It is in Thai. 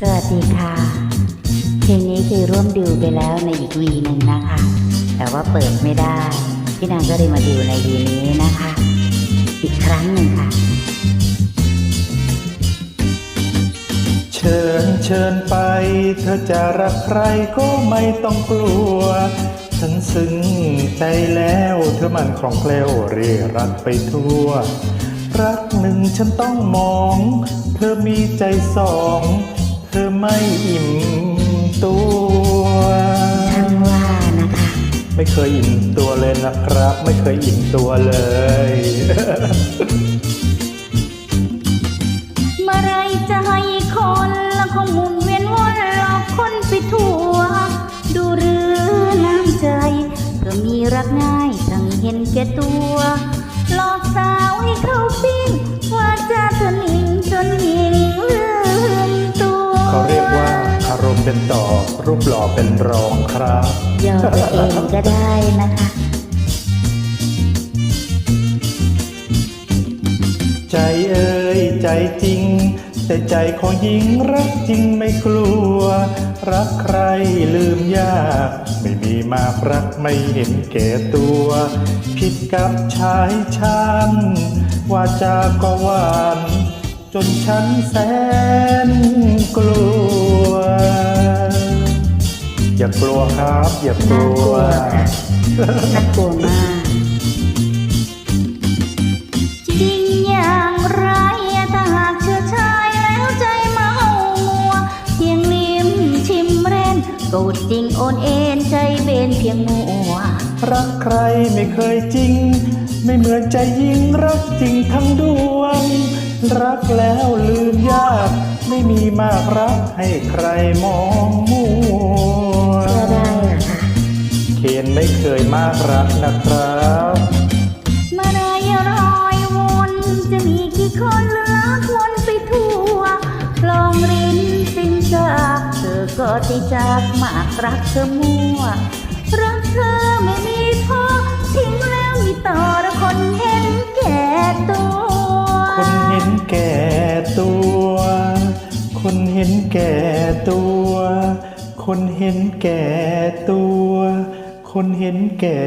สวัสดีค่ะ เพลงนี้คือร่วมดูไปแล้วในอีกวีหนึ่งนะคะ แต่ว่าเปิดไม่ได้ พี่นางก็เลยมาดูในวีนี้นะคะ อีกครั้งหนึ่งค่ะ เชิญเชิญไปเธอจะรักใครก็ไม่ต้องกลัว ฉันซึ้งใจแล้วเธอมันคล่องแคล่วเรียรักไปทั่ว รักหนึ่งฉันต้องมอง เธอมีใจสอง อไม่อิ่มตัวช่างว่านะคะ ไม่เคยอิ่มตัวเลยนะครับ ไม่เคยอิ่มตัวเลยเมื่อไรจะให้คนละคงหมุนเวียนวนหลอกคนไปทั่ว ดูหรือน้ำใจเธอมีรักง่ายทั้งเห็นแก่ตัว หลอกสาวให้เขาปิ้งว่าจะเธอนิ่งจน เป็นต่อ รูปหล่อเป็นรองครับ ยอตัวเองก็ได้นะคะ ใจเอ่ยใจจริง แต่ใจของหญิงรักจริงไม่กลัว รักใครลืมยาก ไม่มีมากรักไม่เห็นแก่ตัว ผิดกับชายชันว่าจาก็หวาน จนฉันแสนกลัว อย่ากลัวครับ อย่ากลัวน่ากลัวมาก จริงอย่างไรถ้าหากเชื่อชายแล้วใจเมามัว เพียงลิ้มชิมเร้นโกรธจริงโอนเอ็นใจเบนเพียงมัว รักใครไม่เคยจริง ไม่เหมือนใจยิงรักจริงทั้งดวง รักแล้วลืมยาก ไม่มีมากรักให้ใครมอง ไม่เคยมากรักนะครับเมื่อไรรอยวนจะมีกี่คนลักวนไปทั่วลองรินสิ้นจากเธอก็ได้จากมากรักเธอมั่วรักเธอไม่มีพอทิ้งแล้วมีต่อล้วคนเห็นแก่ตัว คนเห็นแก่ตัว คนเห็นแก่ตัว คนเห็นแก่ตัว คนเห็นแก่